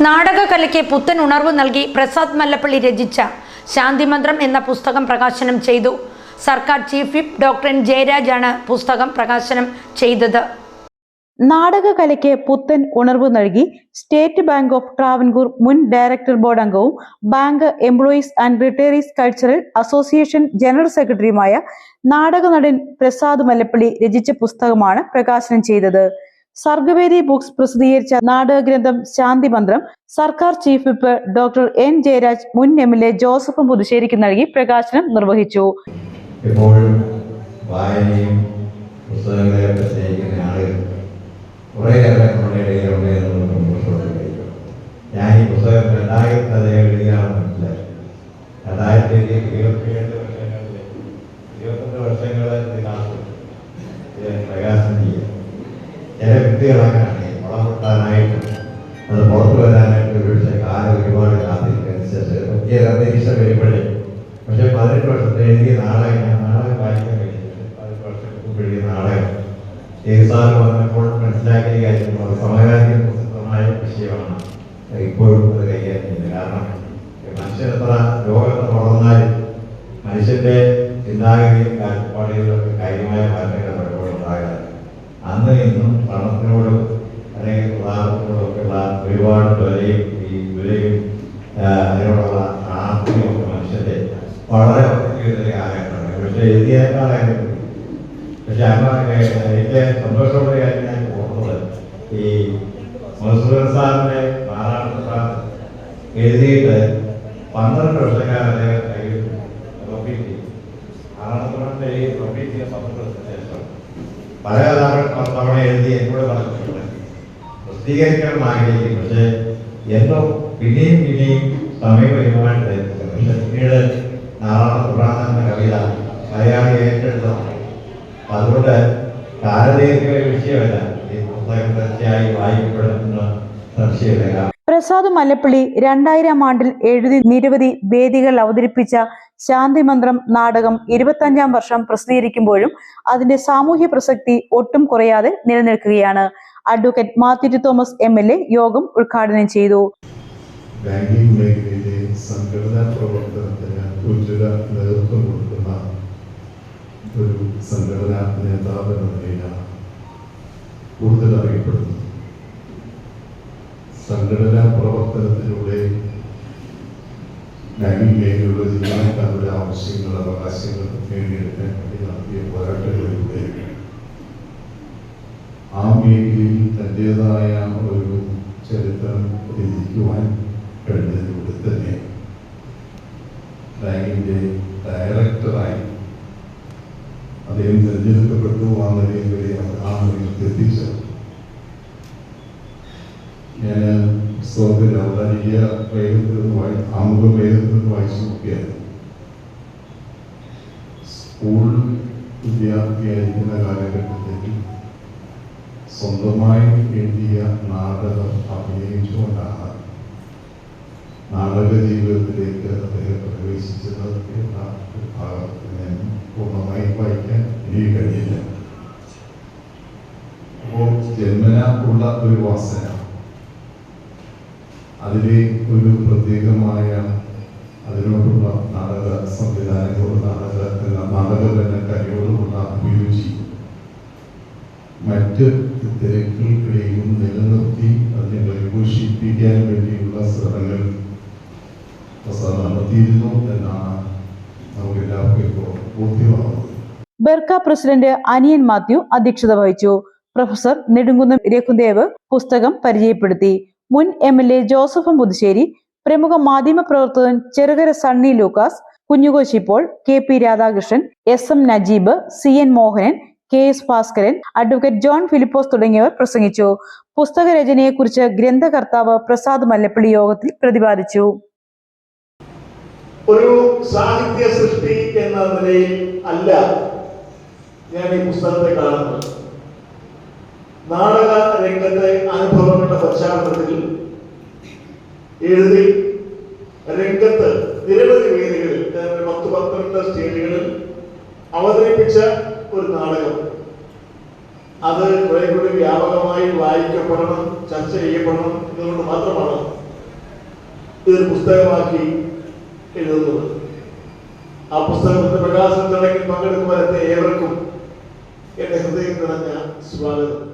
നാടകകലയ്ക്ക് പുത്തൻ ഉണർവ് നൽകി പ്രസാദ് മല്ലപ്പള്ളി രചിച്ച ശാന്തിമന്ത്രം എന്ന പുസ്തകം പ്രകാശനം ചെയ്തു. സർക്കാർ ചീഫ് വിപ്പ് ഡോക്ടർ എൻ ജയരാജാണ് പുസ്തകം പ്രകാശനം ചെയ്തത്. നാടകകലയ്ക്ക് പുത്തൻ ഉണർവ് നൽകി സ്റ്റേറ്റ് ബാങ്ക് ഓഫ് ട്രാവൻകൂർ മുൻ ഡയറക്ടർ ബോർഡ് അംഗവും bank employees and retirees cultural association general സെക്രട്ടറിയുമായ നാടക നടൻ പ്രസാദ് മല്ലപ്പള്ളി രചിച്ച പുസ്തകമാണ് പ്രകാശനം ചെയ്തത്. സർഗവേദി ബുക്സ് പ്രസിദ്ധീകരിച്ച നാടകഗ്രന്ഥം ശാന്തിമന്ത്രം സർക്കാർ chief whip doctor N Jayaraj മുൻ എം എൽ എ ജോസഫ് പുതുശ്ശേരിക്ക് നൽകി പ്രകാശനം നിർവഹിച്ചു. വായനയും ഞാൻ ഈ പുസ്തകം രണ്ടായിരത്തി അത് എഴുതിയാണെന്ന് മനസ്സിലായി രണ്ടായിരത്തി ചില വ്യക്തികളാണ് വളർത്താനായിട്ടും അത് പുറത്തു വരാനായിട്ട് ഒരുപക്ഷെ കാലം ഒരുപാട് കാത്തിരിക്കനുസരിച്ച് പറ്റിയ അന്തരീക്ഷം വരുമ്പോഴേ. പക്ഷെ പതിനെട്ട് വർഷത്തെ എഴുതിയ നാടകം ഞാൻ നാടകം വായിക്കാൻ കഴിഞ്ഞിട്ടുണ്ട് പതിനെട്ട് വർഷം മുമ്പ് എഴുതിയ നാടകം ഏത് സാറ് വന്നപ്പോൾ മനസ്സിലാക്കിയ കാര്യം സമകാലിക പ്രസക്തമായ വിഷയമാണ്. ഇപ്പോഴും അത് കൈകാര്യം ചെയ്യുന്നത് കാരണം മനുഷ്യനെത്ര ലോകത്ത് വളർന്നാലും മനുഷ്യന്റെ ചിന്താഗതിയും കാഴ്ചപ്പാടുകളിലൊക്കെ കാര്യമായ മാറ്റങ്ങൾ പലപ്പോഴും ഉണ്ടാകാറ് അന്ന് ഇന്നും പണത്തിനോടും അല്ലെങ്കിൽ പ്രധാനത്തിനോടും ഒക്കെയുള്ള ഒരുപാട് വിലയും ഈ വിലയും അതിനോടുള്ള ആത്മീയമൊക്കെ മനുഷ്യന്റെ വളരെ ഒരു കാലഘട്ടമാണ് പക്ഷേ എഴുതിയേക്കാളായിരുന്നു പക്ഷെ അന്ന് എനിക്ക് സന്തോഷമുള്ള കാര്യം ഞാൻ പോകുന്നത് ഈ മസൂർ സാറിന്റെ സാർ എഴുതിയിട്ട് പന്ത്രണ്ട് വർഷക്കാലം അദ്ദേഹം കയ്യിൽ റബ്ബീറ്റ് ചെയ്തു നാരായണ ഈ റബ്ബീറ്റ് ചെയ്യാൻ പന്ത്രണ്ട് വർഷത്തിന് ശേഷം പല തവണ എഴുതി എന്നോട് പറഞ്ഞിട്ടുണ്ട്. ആഗ്രഹിക്കും പക്ഷേ എന്തോ പിന്നെയും പിന്നെയും സമയം പിന്നീട് നാരായണ പുരാണ കവിത മലയാളി ഏറ്റെടുത്തതാണ്. അതുകൊണ്ട് വിഷയമല്ല. ഈ പുസ്തകം തീർച്ചയായി വായിക്കപ്പെടുന്ന സംശയമില്ല. പ്രസാദ് മല്ലപ്പള്ളി രണ്ടായിരം ആണ്ടിൽ എഴുതി നിരവധി വേദികൾ അവതരിപ്പിച്ച ശാന്തിമന്ത്രം നാടകം ഇരുപത്തഞ്ചാം വർഷം പ്രസിദ്ധീകരിക്കുമ്പോഴും അതിന്റെ സാമൂഹ്യ പ്രസക്തി ഒട്ടും കുറയാതെ നിലനിൽക്കുകയാണ്. Advocate Mathew Thomas M L A യോഗം ഉദ്ഘാടനം ചെയ്തു. ബാങ്കിംഗ് നേതൃത്വം കൊടുക്കുന്ന ഒരു കൂടുതൽ അറിയപ്പെടുന്നത്. സംഘടനാ പ്രവർത്തനത്തിലൂടെ ബാങ്കിംഗ് മേഖലയിലുള്ള ജീവനക്കാരുടെ ആവശ്യങ്ങൾ അവകാശങ്ങൾ നേടിയെടുക്കാൻ വേണ്ടി നടത്തിയ പോരാട്ടങ്ങളിലൂടെ ആ മേഖലയിൽ തന്റെതായ ഒരു ചരിത്രം രചിക്കുവാൻ കഴിഞ്ഞതിലൂടെ തന്നെ ബാങ്കിന്റെ ഡയറക്ടറായി അദ്ദേഹം തിരഞ്ഞെടുക്കപ്പെട്ടു ആ നിലയിൽ വരെ ആ നിലയിൽ എത്തിച്ചത് ഞാൻ പുസ്തകത്തിൽ ഔദ്യോഗിക വേഗത്തിൽ നിന്ന് വായി ആമുഖ വേഗത്തിൽ നിന്ന് വായിച്ചു നോക്കിയായിരുന്നു സ്കൂൾ വിദ്യാർത്ഥിയായിരിക്കുന്ന കാലഘട്ടത്തിൽ സ്വന്തമായി എഴുതിയ നാടകം അഭിനയിച്ചുകൊണ്ടാണ് നാടക ജീവിതത്തിലേക്ക് അദ്ദേഹം പ്രവേശിച്ചത് എന്ന ഒരു ഭാഗത്ത് ഞാൻ പൂർണമായി വായിക്കാൻ എനിക്ക് കഴിയില്ല. അപ്പോൾ ജന്മന ഉള്ള ഒരു വാസന. അതിലെ ഒരു പ്രത്യേകമായ അതിനോടുള്ള നാടക സംവിധാനങ്ങളോട് നാടക തന്നെ കഴിവോടുമുള്ള അഭിരുചി. മറ്റ് തിരക്കുകൾക്കിടയിലും നിലനിർത്തി അതിനെ പരിപോഷിപ്പിക്കാൻ വേണ്ടിയുള്ള ശ്രമങ്ങൾ നടത്തിയിരുന്നു എന്നാണ് നമുക്ക് എല്ലാവർക്കും ഇപ്പോൾ ബോധ്യമാകുന്നത്. ബെർക്ക പ്രസിഡന്റ് അനിയൻ മാത്യു അധ്യക്ഷത വഹിച്ചു. പ്രൊഫസർ നെടുങ്കുന്നം രഘുദേവ് പുസ്തകം പരിചയപ്പെടുത്തി. മുൻ M L A Joseph Puthussery പ്രമുഖ മാധ്യമ പ്രവർത്തകൻ Cherukara Sunny Lucas Kunjukoshi Paul K P Radhakrishnan S M Najeeb C N Mohanan K S Bhaskaran advocate John Philipose തുടങ്ങിയവർ പ്രസംഗിച്ചു. പുസ്തക രചനയെക്കുറിച്ച് ഗ്രന്ഥകർത്താവ് പ്രസാദ് മല്ലപ്പള്ളി യോഗത്തിൽ പ്രതിപാദിച്ചു. ഒരു സാഹിത്യ സൃഷ്ടി എന്ന നിലയിൽ അല്ല ഞാൻ ഈ പുസ്തകത്തെ കാണുന്നത്. നാടക രംഗത്തെ അനുഭവങ്ങളുടെ പശ്ചാത്തലത്തിൽ എഴുതി രംഗത്ത് നിരവധി വേദികളിൽ പത്ത് പന്ത്രണ്ട് സ്റ്റേജുകളിൽ അവതരിപ്പിച്ച ഒരു നാടകം. അത് കുറെ കൂടി വ്യാപകമായി വായിക്കപ്പെടണം ചർച്ച ചെയ്യപ്പെടണം എന്നുകൊണ്ട് മാത്രമാണ് ഇതൊരു പുസ്തകമാക്കി എഴുതുന്നത്. ആ പുസ്തകത്തിന്റെ പ്രകാശന ചടങ്ങിൽ പങ്കെടുക്കുവാനെത്തിയ ഏവർക്കും എന്റെ ഹൃദയം നിറഞ്ഞ സ്വാഗതം.